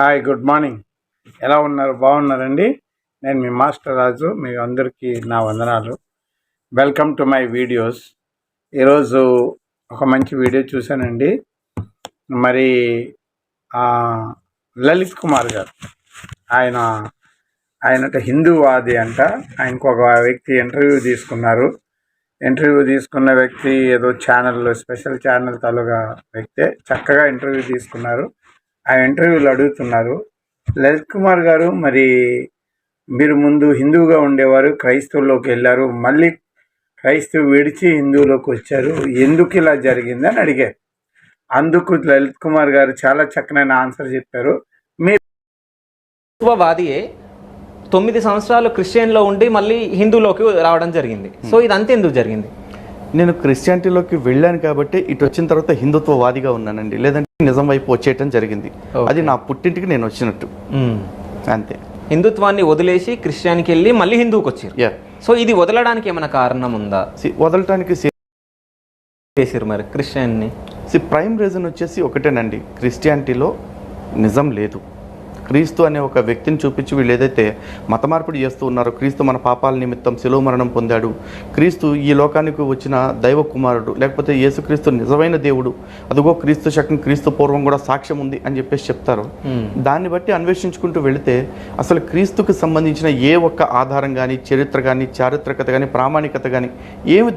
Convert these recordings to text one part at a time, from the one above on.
Hi good morning. ఎలా ఉన్నారు? బాగున్నారండి? నేను మీ మాస్టర్ రాజు మీ అందరికీ నా వందనాలు. వెల్కమ్ టు మై వీడియోస్ ఈరోజు ఒక మంచి వీడియో చూశానండి. మరి లలిత్ కుమార్ గారు. ఆయన ఆయన హిందూవాది అంట. ఆయనకు ఒక వ్యక్తి ఇంటర్వ్యూ తీసుకున్నారు. ఇంటర్వ్యూ తీసుకున్న వ్యక్తి ఏదో ఛానల్లో స్పెషల్ ఛానల్ తాలూగా వ్యక్తే. చక్కగా ఇంటర్వ్యూ తీసుకున్నారు. ఆ ఇంటర్వ్యూలు అడుగుతున్నారు. లలిత్ కుమార్ గారు మరి మీరు ముందు హిందువుగా ఉండేవారు క్రైస్తవుల్లోకి వెళ్ళారు మళ్ళీ క్రైస్తవు విడిచి హిందువులోకి వచ్చారు ఎందుకు ఇలా జరిగింది అని అడిగారు. అందుకు లలిత్ కుమార్ గారు చాలా చక్కనైన ఆన్సర్ చెప్పారు. మీరు వాదియే తొమ్మిది సంవత్సరాలు క్రిస్టియన్లో ఉండి మళ్ళీ హిందూలోకి రావడం జరిగింది. సో ఇదంతా ఎందుకు జరిగింది? నేను క్రిస్టియానిటీలోకి వెళ్ళాను కాబట్టి ఇటు వచ్చిన తర్వాత హిందుత్వవాదిగా ఉన్నానండి. లేదంటే నిజం వైపు వచ్చేయటం జరిగింది. అది నా పుట్టింటికి నేను వచ్చినట్టు. అంతే. హిందుత్వాన్ని వదిలేసి క్రిస్టియానికి వెళ్ళి మళ్ళీ హిందూకి వచ్చారు. సో ఇది వదలడానికి ఏమైనా కారణం ఉందా? వదలటానికి చేసారు మరి క్రిస్టియన్ని? ప్రైమ్ రీజన్ వచ్చేసి ఒకటేనండి. క్రిస్టియానిటీలో నిజం లేదు. క్రీస్తు అనే ఒక వ్యక్తిని చూపించి వీళ్ళు ఏదైతే మత మార్పిడి చేస్తూ ఉన్నారో క్రీస్తు మన పాపాల నిమిత్తం శిలువ మరణం పొందాడు క్రీస్తు ఈ లోకానికి వచ్చిన దైవ కుమారుడు లేకపోతే యేసుక్రీస్తు నిజమైన దేవుడు అదిగో క్రీస్తు శకం క్రీస్తు పూర్వం కూడా సాక్ష్యం ఉంది అని చెప్పేసి చెప్తారు. దాన్ని బట్టి అన్వేషించుకుంటూ వెళితే అసలు క్రీస్తుకు సంబంధించిన ఏ ఒక్క ఆధారం కానీ చరిత్ర కానీ చారిత్రకత కానీ ప్రామాణికత కానీ ఏమి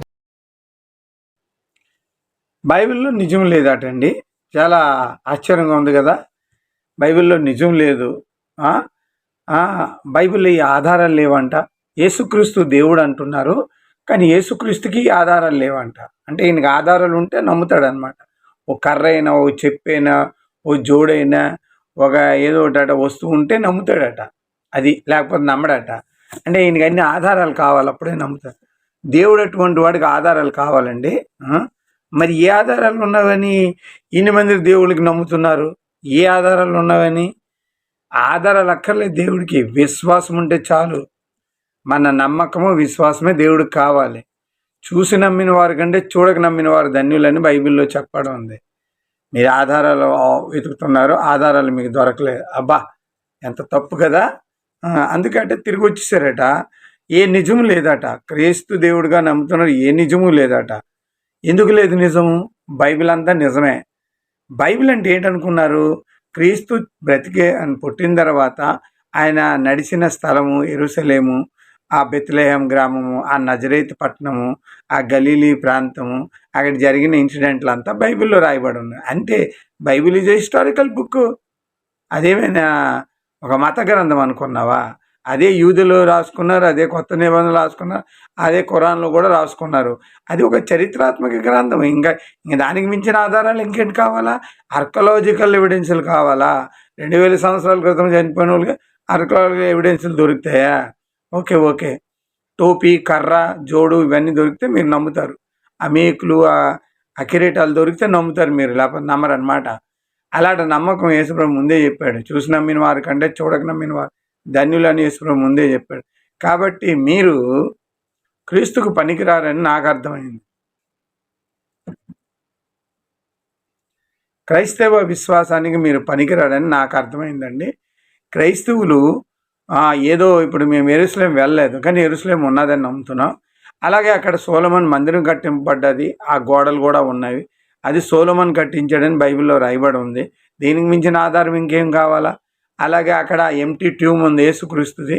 బైబిల్లో నిజం లేదటండి. చాలా ఆశ్చర్యంగా ఉంది కదా. బైబిల్లో నిజం లేదు. బైబిల్లో ఈ ఆధారాలు లేవంట. యేసుక్రీస్తు దేవుడు అంటున్నారు కానీ యేసుక్రీస్తుకి ఈ ఆధారాలు లేవంట. అంటే ఈయనకి ఆధారాలు ఉంటే నమ్ముతాడనమాట ఓ కర్ర అయినా ఓ చెప్పైనా ఓ జోడైనా ఒక ఏదో ఒకటి వస్తువు ఉంటే నమ్ముతాడట. అది లేకపోతే నమ్మడట. అంటే ఈయనకి అన్ని ఆధారాలు కావాలి అప్పుడే నమ్ముతాడు. దేవుడు అటువంటి వాడికి ఆధారాలు కావాలండి. మరి ఏ ఆధారాలు ఉన్నవని ఇన్ని మంది దేవుడికి నమ్ముతున్నారు? ఏ ఆధారాలు ఉన్నవని? ఆధారాలు అక్కర్లేదు దేవుడికి. విశ్వాసం ఉంటే చాలు. మన నమ్మకము విశ్వాసమే దేవుడికి కావాలి. చూసి నమ్మిన వారి కంటే చూడక నమ్మిన వారు ధన్యులని బైబిల్లో చెప్పడం ఉంది. మీరు ఆధారాలు వెతుకుతున్నారు. ఆధారాలు మీకు దొరకలేదు. అబ్బా ఎంత తప్పు కదా? అందుకంటే తిరిగి వచ్చేసారట. ఏ నిజము లేదట. క్రీస్తు దేవుడిగా నమ్ముతున్నారు. ఏ నిజము లేదట. ఎందుకు లేదు నిజము? బైబిల్ అంతా నిజమే. బైబిల్ అంటే ఏంటనుకున్నారు? క్రీస్తు బ్రతికే అని పుట్టిన తర్వాత ఆయన నడిచిన స్థలము ఎరుసలేము ఆ బెత్లేహం గ్రామము ఆ నజరేత్ పట్టణము ఆ గలీలీ ప్రాంతము అక్కడ జరిగిన ఇన్సిడెంట్లు అంతా బైబిల్లో రాయబడి ఉన్నాయి. అంతే బైబిల్ ఈజ్ హిస్టారికల్ బుక్. అదేమైనా ఒక మత గ్రంథం అనుకున్నావా? అదే యూదులు రాసుకున్నారు అదే కొత్త నిబంధనలు రాసుకున్నారు అదే ఖురాన్లో కూడా రాసుకున్నారు. అది ఒక చరిత్రాత్మక గ్రంథం. ఇంకా ఇంకా దానికి మించిన ఆధారాలు ఇంకేంటి కావాలా? ఆర్కలాజికల్ ఎవిడెన్సులు కావాలా? రెండు వేల సంవత్సరాల క్రితం చనిపోయిన వాళ్ళకి ఆర్కలాజికల్ ఎవిడెన్సులు దొరుకుతాయా? Okay okay. టోపీ కర్ర జోడు ఇవన్నీ దొరికితే మీరు నమ్ముతారు. ఆ మేకులు ఆ కిరీటాలు దొరికితే నమ్ముతారు మీరు లేకపోతే నమ్మరు అనమాట అలాంటి నమ్మకం యేసుప్రభు ముందే చెప్పాడు. చూసి నమ్మిన వారి కంటే చూడక నమ్మిన వారు. ధన్యులు అని ముందే చెప్పాడు. కాబట్టి మీరు క్రీస్తుకు పనికిరారని నాకు అర్థమైంది. క్రైస్తవ విశ్వాసానికి మీరు పనికిరాడని నాకు అర్థమైందండి. క్రైస్తవులు ఏదో ఇప్పుడు మేము ఎరుసలేం వెళ్ళలేదు కానీ ఎరుసలేం ఉన్నదని నమ్ముతున్నాం. అలాగే అక్కడ సోలమన్ మందిరం కట్టింపబడ్డది ఆ గోడలు కూడా ఉన్నవి. అది సోలమన్ కట్టించాడని బైబిల్లో రాయబడి ఉంది. దీనికి మించిన ఆధారం ఇంకేం కావాలా? అలాగే అక్కడ ఎంటీ ట్యూమ్ ఉంది యేసుక్రీస్తుది.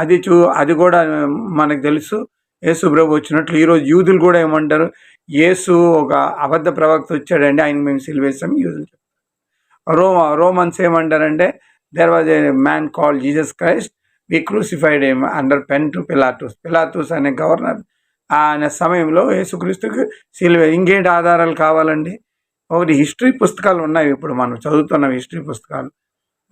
అది చూ అది కూడా మనకు తెలుసు. యేసు ప్రభు వచ్చినట్లు ఈరోజు యూదులు కూడా ఏమంటారు? యేసు ఒక అబద్ధ ప్రవక్త వచ్చాడండి ఆయన మేము సిలివేసాం యూదులు. రోమ రోమన్స్ ఏమంటారంటే there was a man call Jesus Christ we crucified him under Pontius Pilatus Pilatus అనే గవర్నర్. ఆయన సమయంలో యేసుక్రీస్తుకు సిలువ ఇంకేంటి ఆధారాలు కావాలండి? ఒకటి హిస్టరీ పుస్తకాలు ఉన్నాయి ఇప్పుడు మనం చదువుతున్నాం హిస్టరీ పుస్తకాలు.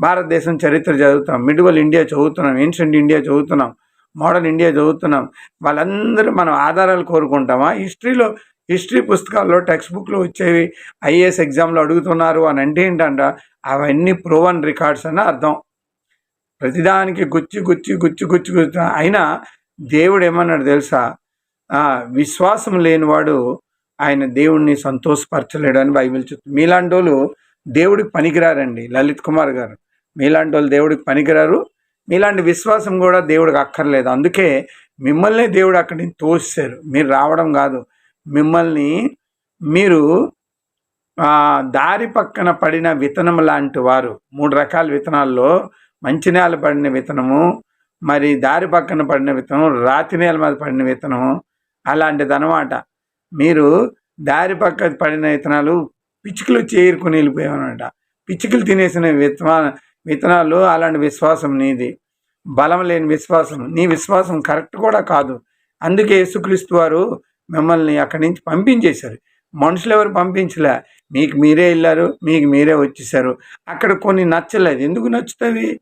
భారతదేశం చరిత్ర చదువుతాం మిడివల్ ఇండియా చదువుతున్నాం. ఏన్షియంట్ ఇండియా చదువుతున్నాం. మోడర్న్ ఇండియా చదువుతున్నాం. వాళ్ళందరూ మనం ఆధారాలు కోరుకుంటామా? హిస్టరీలో హిస్టరీ పుస్తకాల్లో టెక్స్ట్ బుక్లో వచ్చేవి ఐఏఎస్ ఎగ్జామ్లో అడుగుతున్నారు అని అంటే ఏంటంట అవన్నీ ప్రూవన్ రికార్డ్స్ అని అర్థం. ప్రతిదానికి గుచ్చి గుచ్చి గుచ్చి గుచ్చి గుచ్చి. అయినా దేవుడు ఏమన్నాడు తెలుసా? విశ్వాసం లేనివాడు ఆయన దేవుణ్ణి సంతోషపరచలేడు అని బైబిల్ చెప్తుంది. మీలాంటి వాళ్ళు దేవుడికి పనికిరారండి. లలిత్ కుమార్ గారు. మీలాంటి వాళ్ళు దేవుడికి పనికిరారు. మీలాంటి విశ్వాసం కూడా దేవుడికి అక్కర్లేదు. అందుకే మిమ్మల్ని దేవుడు అక్కడి నుంచి తోసారు మీరు రావడం కాదు. మిమ్మల్ని మీరు దారి పక్కన పడిన విత్తనం లాంటి వారు మూడు రకాల విత్తనాల్లో మంచి నేల పడిన విత్తనము మరి దారి పక్కన పడిన విత్తనం రాతి నేల మీద పడిన విత్తనము అలాంటిది అనమాట మీరు దారి పక్క పడిన విత్తనాలు పిచ్చుకలు చేరుకుని వెళ్ళిపోయామన్నమాట పిచ్చుకలు తినేసిన విత్తనా విత్తనాలు అలాంటి విశ్వాసం నీది. బలం లేని విశ్వాసం. నీ విశ్వాసం కరెక్ట్ కూడా కాదు. అందుకే యేసుక్రీస్తు వారు మిమ్మల్ని అక్కడి నుంచి పంపించేశారు. మనుషులు ఎవరు పంపించలే? మీకు మీరే వెళ్ళారు మీకు మీరే వచ్చేసారు అక్కడ కొన్ని నచ్చలేదు. ఎందుకు నచ్చుతావి?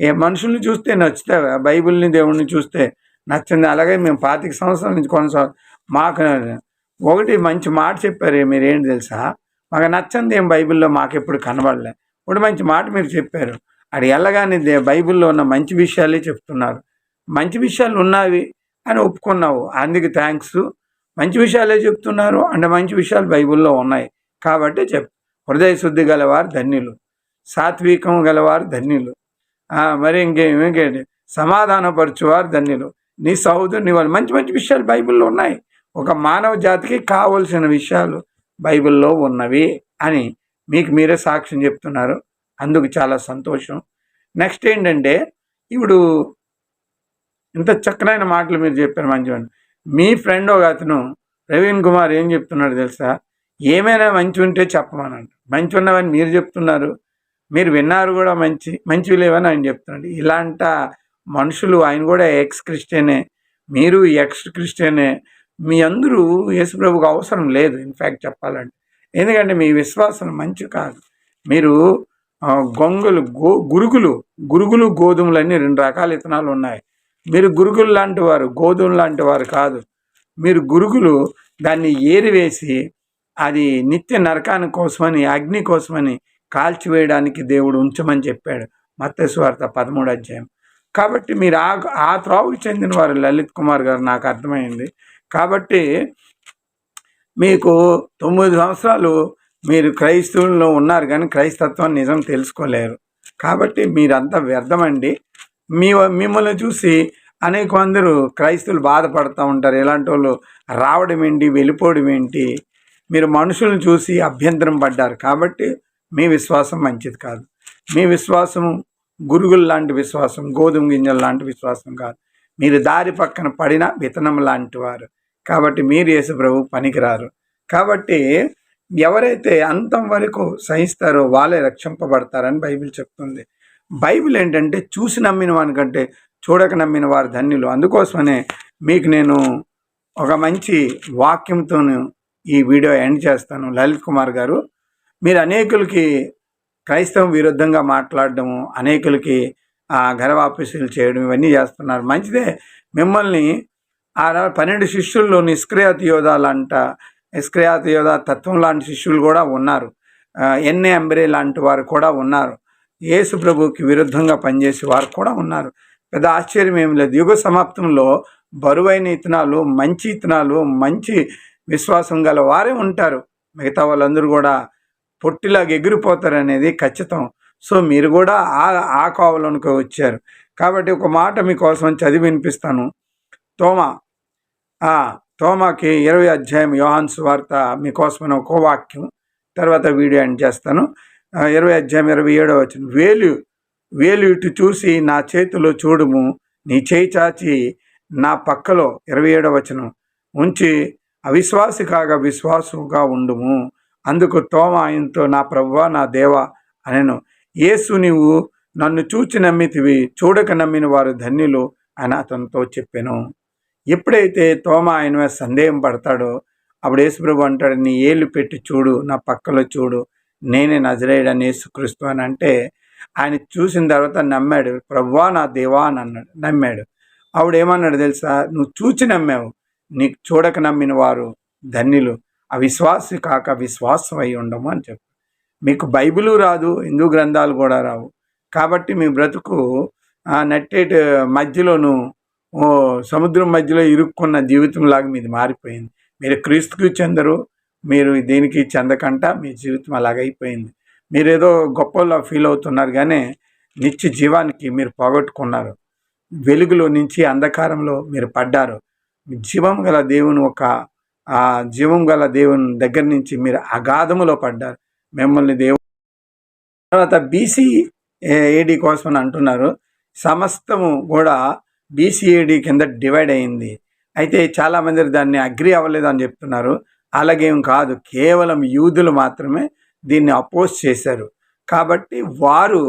ఏ మనుషుల్ని చూస్తే నచ్చుతావా? బైబిల్ని దేవుడిని చూస్తే నచ్చింది. అలాగే మేము పాతిక సంవత్సరాల నుంచి కొనసాగు మాకు ఒకటి మంచి మాట చెప్పారు. మీరేంటి తెలుసా? మాకు నచ్చంది ఏం బైబిల్లో మాకు ఎప్పుడు కనబడలే. ఇప్పుడు మంచి మాట మీరు చెప్పారు. అక్కడ వెళ్ళగానే బైబిల్లో ఉన్న మంచి విషయాలే చెప్తున్నారు. మంచి విషయాలు ఉన్నవి అని ఒప్పుకున్నావు. అందుకు థ్యాంక్స్ మంచి విషయాలే చెప్తున్నారు అంటే మంచి విషయాలు బైబిల్లో ఉన్నాయి. కాబట్టి చెప్ హృదయ శుద్ధి గలవారు ధన్యులు. సాత్వికం గలవారు ధన్యులు. మరి ఇంకేం ఇంకేంటి సమాధానపరచువారు ధన్యులు. నీ సహోదరు నీ వాళ్ళు మంచి మంచి విషయాలు బైబిల్లో ఉన్నాయి. ఒక మానవ జాతికి కావలసిన విషయాలు బైబిల్లో ఉన్నవి అని మీకు మీరే సాక్ష్యం చెప్తున్నారు. అందుకు చాలా సంతోషం. నెక్స్ట్ ఏంటంటే ఇప్పుడు ఇంత చక్కనైన మాటలు మీరు చెప్పారు మంచివాడిని మీ ఫ్రెండ్ ఒక అతను ప్రవీణ్ కుమార్ ఏం చెప్తున్నాడు తెలుసా? ఏమైనా మంచి ఉంటే చెప్పమనంట. మంచి ఉన్నవని మీరు చెప్తున్నారు. మీరు విన్నారు కూడా మంచి మంచివి లేవని ఆయన చెప్తున్నాడు. ఇలాంట మనుషులు ఆయన కూడా ఎక్స్ క్రిస్టియనే మీరు ఎక్స్ క్రిస్టియనే మీ అందరూ యేసుప్రభుకు అవసరం లేదు. ఇన్ఫ్యాక్ట్ చెప్పాలంటే. ఎందుకంటే మీ విశ్వాసం మంచి కాదు. మీరు గొంగులు గో గురుగులు గురుగులు గోధుమలు అన్ని రెండు రకాల విత్తనాలు ఉన్నాయి. మీరు గురుగులు లాంటి వారు గోధుమ లాంటి వారు కాదు. మీరు గురుగులు దాన్ని ఏరివేసి అది నిత్య నరకాని కోసమని అగ్ని కోసమని కాల్చివేయడానికి దేవుడు ఉంచమని చెప్పాడు. మత్స్వార్త పదమూడు అధ్యాయం. కాబట్టి మీరు ఆ ఆ త్రోవకు చెందిన వారు లలిత్ కుమార్ గారు నాకు అర్థమైంది. కాబట్టి మీకు తొమ్మిది సంవత్సరాలు మీరు క్రైస్తవుల్లో ఉన్నారు కానీ క్రైస్తత్వం నిజం తెలుసుకోలేరు. కాబట్టి మీరంతా వ్యర్థమండి. మీ మిమ్మల్ని చూసి అనేక మందరు క్రైస్తవులు బాధపడుతూ ఉంటారు. ఇలాంటి వాళ్ళు రావడం ఏంటి? వెళ్ళిపోవడం ఏంటి? మీరు మనుషులను చూసి అభ్యంతరం పడ్డారు. కాబట్టి మీ విశ్వాసం మంచిది కాదు. మీ విశ్వాసం గురుగులు లాంటి విశ్వాసం గోధుమ గింజలు లాంటి విశ్వాసం కాదు. మీరు దారి పక్కన పడిన విత్తనం లాంటి వారు. కాబట్టి మీరు యేసు ప్రభు పనికిరారు. కాబట్టి ఎవరైతే అంతం వరకు సహిస్తారో వాళ్ళే రక్షింపబడతారని బైబిల్ చెప్తుంది. బైబిల్ ఏంటంటే చూసి నమ్మిన వానికంటే చూడక నమ్మిన వారు ధన్యులు. అందుకోసమనే మీకు నేను ఒక మంచి వాక్యంతోను ఈ వీడియో ఎండ్ చేస్తాను. లలిత్ కుమార్ గారు మీరు అనేకులకి క్రైస్తవం విరుద్ధంగా మాట్లాడడము అనేకులకి ఆ, గర్వాపీసులు చేయడం ఇవన్నీ చేస్తున్నారు. మంచిదే మిమ్మల్ని ఆ పన్నెండు శిష్యుల్లో నిష్క్రియాతి యోధాలంట నిష్క్రియాతి యోధ తత్వం లాంటి శిష్యులు కూడా ఉన్నారు. ఎన్ఏ అంబరే లాంటి వారు కూడా ఉన్నారు. యేసు ప్రభుకి విరుద్ధంగా పనిచేసే వారు కూడా ఉన్నారు. పెద్ద ఆశ్చర్యం ఏమి లేదు. యుగ సమాప్తంలో బరువైన ఇత్తనాలు మంచి ఇత్తనాలు మంచి విశ్వాసం గల వారే ఉంటారు. మిగతా వాళ్ళందరూ కూడా పొట్టిలాగా ఎగిరిపోతారు అనేది ఖచ్చితం. సో మీరు కూడా ఆ ఆ కోవలోనికి వచ్చారు. కాబట్టి ఒక మాట మీకోసం చదివి వినిపిస్తాను. తోమా. తోమాకి ఇరవై అధ్యాయం యోహాన్స్ వార్త మీకోసమైన ఒక వాక్యం తర్వాత వీడియో ఎండ్ చేస్తాను. ఇరవై అధ్యాయం ఇరవై ఏడో వచ్చిన వేలు వేలు ఇటు చూసి నా చేతిలో చూడుము నీ చేయి చాచి నా పక్కలో. ఇరవై ఏడవ వచనం. ఉంచి అవిశ్వాసి కాగా విశ్వాసుగా ఉండుము. అందుకు తోమ ఆయనతో నా ప్రభువా నా దేవా అనెను. యేసు నీవు నన్ను చూచి నమ్మితివి చూడక నమ్మిన వారు ధన్యులు అని అతనితో చెప్పాను. ఎప్పుడైతే తోమ ఆయన మీద సందేహం పడతాడో అప్పుడు యేసుప్రభు అంటాడు నీ ఏళ్ళు పెట్టి చూడు నా పక్కలో చూడు నేనే నజరేయడని యేసుక్రీస్తు అని. అంటే ఆయన చూసిన తర్వాత నమ్మాడు ప్రభువా నా దేవా అని అన్నాడు నమ్మాడు. ఆవిడ ఏమన్నాడు తెలుసా? నువ్వు చూచి నమ్మావు నీకు చూడక నమ్మిన వారు ధన్యులు అవిశ్వాసి కాక విశ్వాసం అయి ఉండము అని చెప్పు మీకు బైబిలు రాదు హిందూ గ్రంథాలు కూడా రావు. కాబట్టి మీ బ్రతుకు ఆ, మధ్యలోనూ మధ్యలోను సముద్రం మధ్యలో ఇరుక్కున్న జీవితం లాగా మీది మారిపోయింది. మీరు క్రీస్తుకు చెందరు మీరు దేనికి చెందకంట మీ జీవితం అలాగైపోయింది మీరేదో గొప్పలా ఫీల్ అవుతున్నారు కానీ నిత్య జీవానికి మీరు పోగొట్టుకున్నారు. వెలుగులో నుంచి అంధకారంలో మీరు పడ్డారు. జీవం గల దేవుని ఒక ఆ జీవం గల దేవుని దగ్గర నుంచి మీరు అగాధములో పడ్డారు. మిమ్మల్ని దేవుడు తర్వాత బీసీ ఏడి కోసం అని అంటున్నారు. సమస్తము కూడా బీసీఏడి కింద డివైడ్ అయింది. అయితే చాలామంది దాన్ని అగ్రి అవ్వలేదు అని చెప్తున్నారు. అలాగేం కాదు. కేవలం యూదులు మాత్రమే దీన్ని అపోజ్ చేశారు. కాబట్టి వారు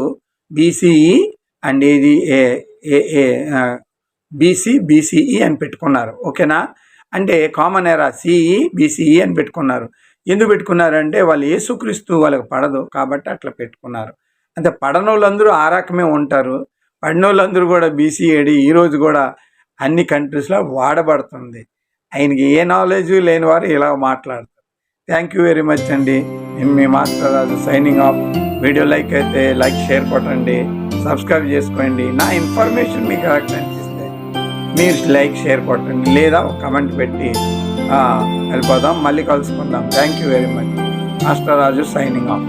బీసీఈ అండ్ ఏది ఏ ఏ ఏ బీసీ బీసీఈ అని పెట్టుకున్నారు. ఓకేనా? అంటే కామన్ ఎరా సిఈ బీసీఈ అని పెట్టుకున్నారు. ఎందుకు పెట్టుకున్నారంటే వాళ్ళు యేసుక్రీస్తు వాళ్ళకి పడదు కాబట్టి అట్లా పెట్టుకున్నారు. అంటే పడనోళ్ళందరూ ఆ రకమే ఉంటారు. పడినోళ్ళందరూ కూడా బీసీఏడి ఈరోజు కూడా అన్ని కంట్రీస్లో వాడబడుతుంది. ఆయనకి ఏ నాలెడ్జ్ లేని వారు ఇలా మాట్లాడతారు. థ్యాంక్ యూ వెరీ మచ్ అండి. నేను మీ master Raju signing off video like అయితే లైక్ షేర్ కొట్టండి. సబ్స్క్రైబ్ చేసుకోండి. నా ఇన్ఫర్మేషన్ మీకు కరెక్ట్ అనిపిస్తే మీరు లైక్ షేర్ కొట్టండి. లేదా ఒక కమెంట్ పెట్టి వెళ్ళిపోదాం. మళ్ళీ కలుసుకుందాం. Thank you very much master Raju signing off